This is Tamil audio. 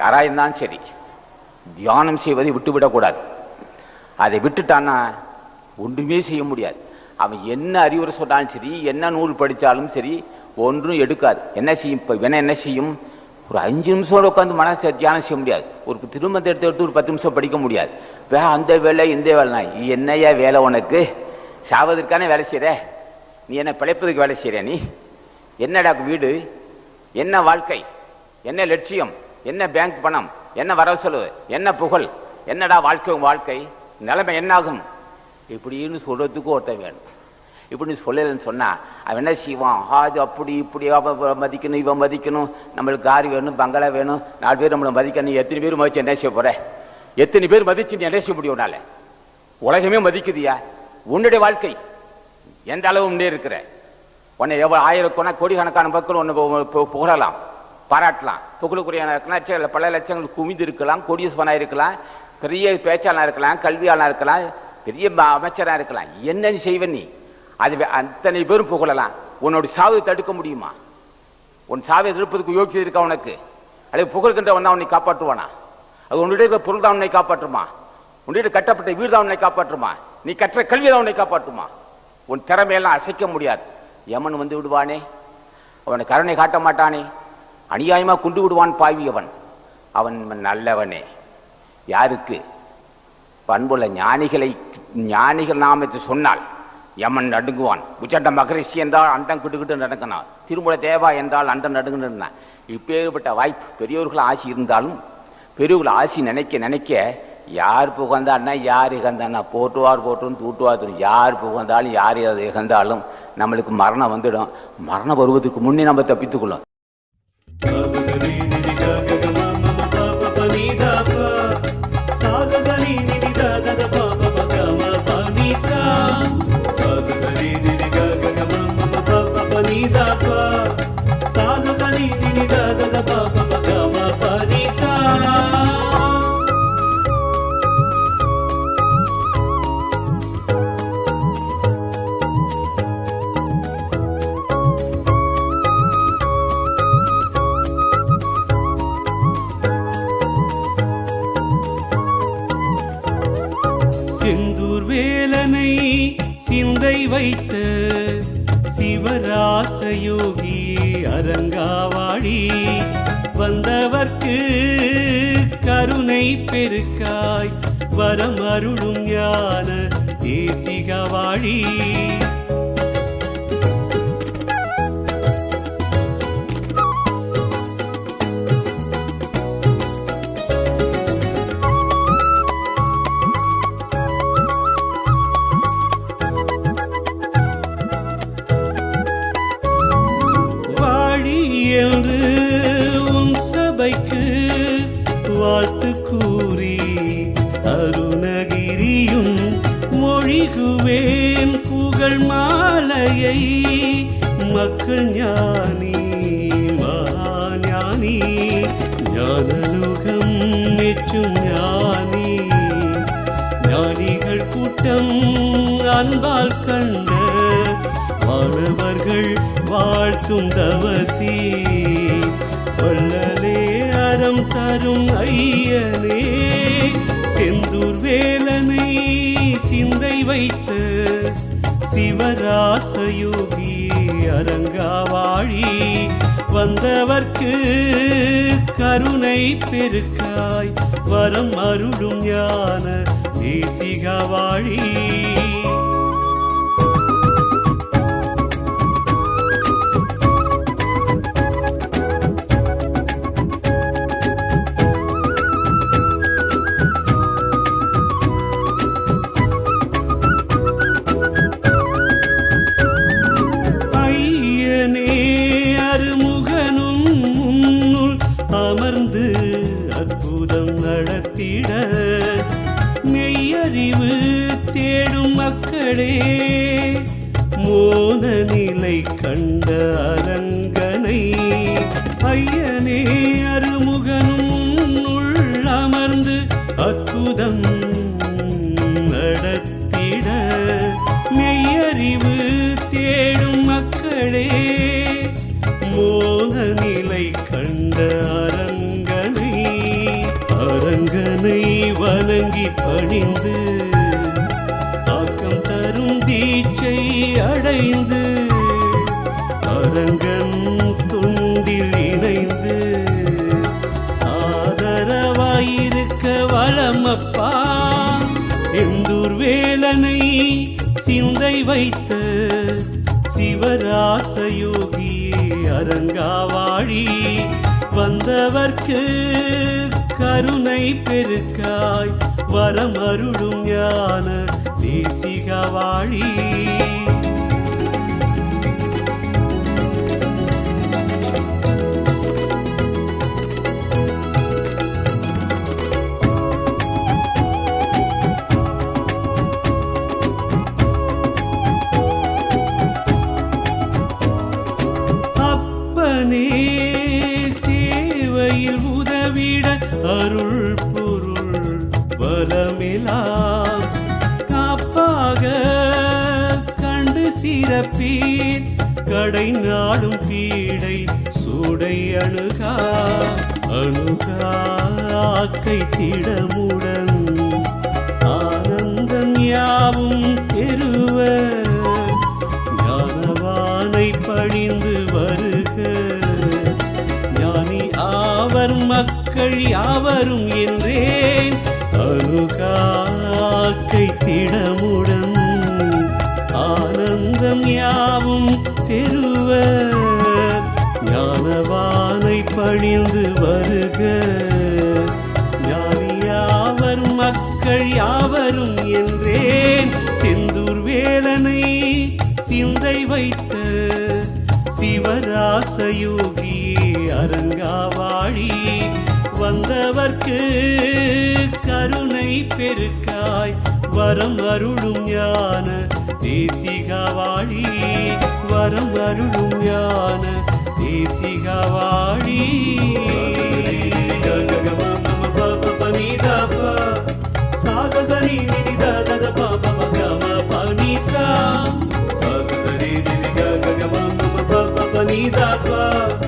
யாராக இருந்தாலும் சரி தியானம் செய்வதை விட்டுவிடக்கூடாது. அதை விட்டுட்டான்னா ஒன்றுமே செய்ய முடியாது. அவன் என்ன அறிவுரை சொன்னாலும் சரி என்ன நூல் படித்தாலும் சரி ஒன்றும் எடுக்காது. என்ன செய்யும்? இப்போ வேணா என்ன செய்யும்? ஒரு அஞ்சு நிமிஷம் உட்காந்து மனசை தியானம் செய்ய முடியாது. ஒரு திருமணத்தை எடுத்து எடுத்து ஒரு பத்து நிமிஷம் படிக்க முடியாது. வே அந்த வேலை இந்த வேலை என்னையா வேலை உனக்கு? சாவதற்கான வேலை செய்கிற நீ என்ன பிழைப்பதற்கு வேலை செய்கிற நீ? என்னடா வீடு? என்ன வாழ்க்கை? என்ன லட்சியம்? என்ன பேங்க் பணம்? என்ன வரவு செலவு? என்ன புகழ்? என்னடா வாழ்க்கை உன் வாழ்க்கை? நிலைமை என்னாகும்? இப்படின்னு சொல்கிறதுக்கு ஒருத்தன் வேணும். இப்படி சொல்லலைன்னு சொன்னால் அவன் என்ன செய்வான்? அது அப்படி இப்படி அவன் மதிக்கணும் இவன் மதிக்கணும். நம்மளுக்கு கார் வேணும் பங்களா வேணும். நாலு பேர் நம்மளை மதிக்கணும் எத்தனை பேர் மதிச்சு என்ன செய்ய போகிற எத்தனை பேர் மதிச்சு நீ என்ன செய்ய முடியும்னால உலகமே மதிக்குதியா? உன்னுடைய வாழ்க்கை எந்த அளவு முன்னே இருக்கிற? உன்னை எவ்வளோ ஆயிரக்கணக்கான கோடிக்கணக்கான மக்கள் ஒன்று புகழலாம். பாராட்டலாம். புகழுக்குரிய லட்சம் பல லட்சங்கள் குவிந்து இருக்கலாம் கோடீஸ்வரனா இருக்கலாம் பெரிய பேச்சாளனா இருக்கலாம் கல்வியாளனா இருக்கலாம் பெரிய அமைச்சராக இருக்கலாம். என்ன நீ செய்வ நீ. அது அத்தனை பேரும் புகழலாம். உன்னோட சாவை தடுக்க முடியுமா? உன் சாவை தடுப்பதுக்கு யோக்கியம் இருக்கா உனக்கு? அல்லது புகழ்கின்றவன் வந்தால் உன்னை காப்பாற்றுவானா? அது உன்னுடைய பொருள் தான் உன்னை காப்பாற்றுமா? உன்னுடைய கட்டப்பட்ட வீடு தான் உன்னை காப்பாற்றுமா? நீ கற்ற கல்வி தான் உன்னை காப்பாற்றுமா? உன் திறமையெல்லாம் அசைக்க முடியாது. யமன் வந்து விடுவானே. அவனை கருணை காட்ட மாட்டானே. அநியாயமாக கொண்டு விடுவான் பாவியவன். அவன் நல்லவனே. யாருக்கு? பண்புள்ள ஞானிகளை ஞானிகள் நாமத்தை சொன்னால் யமன் நடுங்குவான். உச்சண்ட மகரிஷி என்றால் அண்டம் கிட்டுக்கிட்டு நடக்கினான் திருமல தேவா என்றால் அண்டம் நடுங்குன்னு இப்பேற்பட்ட வாய்ப்பு பெரியவர்கள் ஆசி இருந்தாலும் பெரியவர்கள் ஆசி நினைக்க நினைக்க யார் புகழ்ந்தான்னா யார் இகந்தான்னா போட்டுவார் போட்டும் தூட்டுவார் தூணும். யார் புகழ்ந்தாலும் யார் இகழ்ந்தாலும் நம்மளுக்கு மரணம் வந்துடும். மரணம் வருவதற்கு முன்னே நம்ம தப்பித்துக்கொள்ளும் செந்தூர் சிவராசயோகி அரங்காவாடி வந்தவர்க்கு கருணை பெருக்காய் வரமருளும் ஞான தேசிகவாழி மொழிகுவேன் புகழ் மாலையை மக்கள் ஞானி மகாஞானி ஞானலோகம் மெச்சும் ஞானி. ஞானிகள் கூட்டம் அன்பால் கண்ட மாணவர்கள் வாழ்த்தும் தவசி. வல்லலே அறம் தரும் ஐயனே செந்தூர் வேலனை சிந்தை வைத்த சிவராசயோகி அரங்காவாழி வந்தவர்க்கு கருணை பெருக்காய் வரம் அருளும் ஞான தேசிகவாழி. அறிவு தேடும் மக்களே மோன நிலை கண்ட அரங்கனை ஐயனே அருமுகனும் முன்னுள் அமர்ந்து அற்புதம் நடத்திட மெய்யறிவு தேடும் மக்களே மோன நிலை கண்ட பணிந்து ஆக்கம் தரும் தீச்சை அடைந்து அரங்கன் துண்டில் இணைந்து ஆதரவாயிருக்க வளமப்பா செந்தூர் வேலனை சிந்தை வைத்த சிவராசயோகியே அரங்காவாழி வந்தவர்க்கு கருணை பெருக்காய் வரமருளும் ஞான தேசிகவாழி. உதவிட அருள் பொருள் வலமெலாம் காப்பாக கண்டு சிறப்பீர். கடை நாடும் பீடை சூடை அணுகா. அணுகாக்கை திடமுடன் ஆனந்தம் மக்கள் யாவரும் என்றேன். அணுகாக்கை திடமுடன் ஆனந்தம் யாவும் தெருவ ஞானவானை பணிந்து வருக. யாவர் மக்கள் யாவரும் என்றேன். செந்தூர் வேலனை சிந்தை வைத்த சிவராசயோகி யாவர்க்கு கருணை பெருக்காய். வரம் அருளும் ஞான தேசிகவாழி. வரம் அருளும் ஞான தேசிகவாழி. Bye.